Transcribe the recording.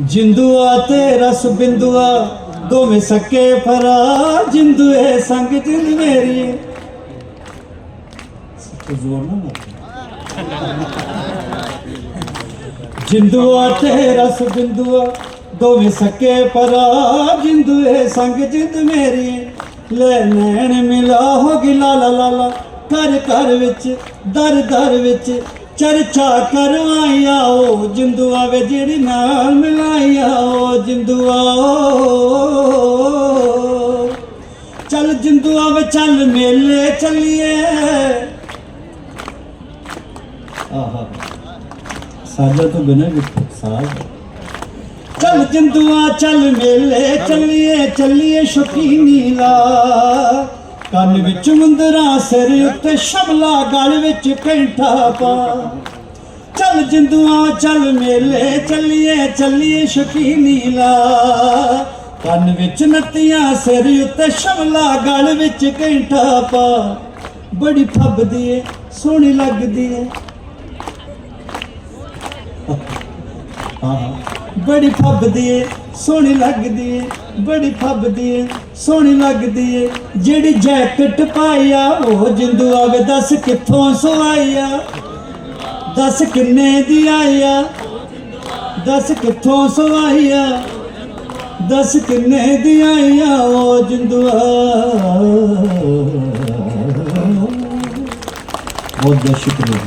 ਜਿੰਦੂਆ ਤੇ ਰਸ ਬਿੰਦੂਆ, ਦੋਵੇਂ ਸੱਕੇ ਫਰਾ। ਜਿੰਦੂਏ ਸੰਗ ਜਿੰਦ ਮੇਰੀ। ਸੱਚੋ ਜ਼ੋਰ ਨਾ ਜਿੰਦੂਆ ਤੇ ਰਸ ਬਿੰਦੂਆ, ਦੋਵੇਂ ਸੱਕੇ ਫਰਾ। ਜਿੰਦੂਏ ਸੰਗ ਜਿੰਦ ਮੇਰੀ। ਲੈ ਨੈਣ ਮਿਲਾ ਹੋ ਗਈ ਲਾ ਲਾ ਲਾ ਘਰ ਘਰ ਵਿੱਚ, ਦਰ ਦਰ ਵਿੱਚ, ਚਰਚਾ ਕਰਵਾਇਆ ਉਹ ਜਿੰਦੂਆ ਵੇ ਜਿਹੜੀ ਨਾਲ ਮਿਲਾਇਆ, ਉਹ ਜਿੰਦੂਆ ਚੱਲ ਜਿੰਦੂਆ ਵੇ ਚੱਲ ਮੇਲੇ ਚੱਲੀਏ। ਆਹਾ, ਸਾਜਾ ਤੋਂ ਬਿਨਾਂ ਵੀ ਸਾਜ ਚੱਲ ਜਿੰਦੂਆ ਚੱਲ ਮੇਲੇ ਚੱਲੀਏ ਚੱਲੀਏ ਸ਼ੌਕੀਨੀ ਲਾ ਕੰਨ ਵਿੱਚ ਮੁੰਦਰਾ, ਸਿਰ ਉੱਤੇ ਸ਼ਬਲਾ, ਗਲ ਵਿੱਚ ਕੈਂਠਾ ਪਾ। ਚੱਲ ਜਿੰਦੂਆਂ ਚੱਲ ਮੇਲੇ, ਚੱਲੀਏ ਚੱਲੀਏ ਸ਼ੌਕੀਨੀ ਲਾ। ਕੰਨ ਵਿੱਚ ਨੱਤੀਆਂ, ਸਿਰ ਉੱਤੇ ਸ਼ਮਲਾ, ਗਲ ਵਿੱਚ ਕੈਂਠਾ ਪਾ। ਬੜੀ ਫੱਬਦੀ ਏ, ਸੋਹਣੀ ਲੱਗਦੀ ਏ। ਬੜੀ ਫੱਬਦੀ ਏ, ਸੋਹਣੀ ਲੱਗਦੀ ਏ, ਬੜੀ ਫੱਬਦੀ ਏ, ਸੋਹਣੀ ਲੱਗਦੀ ਏ। ਜਿਹੜੀ ਜੈਕਟ ਪਾਇਆ ਉਹ ਜਿੰਦੂ ਆਵੇ ਦੱਸ ਕਿੱਥੋਂ ਸਵਾਈਆ ਦੱਸ ਕਿੰਨੇ ਦੀ ਆਇਆ ਦੱਸ ਕਿੱਥੋਂ ਸਵਾਈਆ ਦੱਸ ਕਿੰਨੇ ਦੀ ਆਇਆ ਉਹ ਜਿੰਦੂਆ? ਬਹੁਤ ਬਹੁਤ ਸ਼ੁਕਰੀਆ।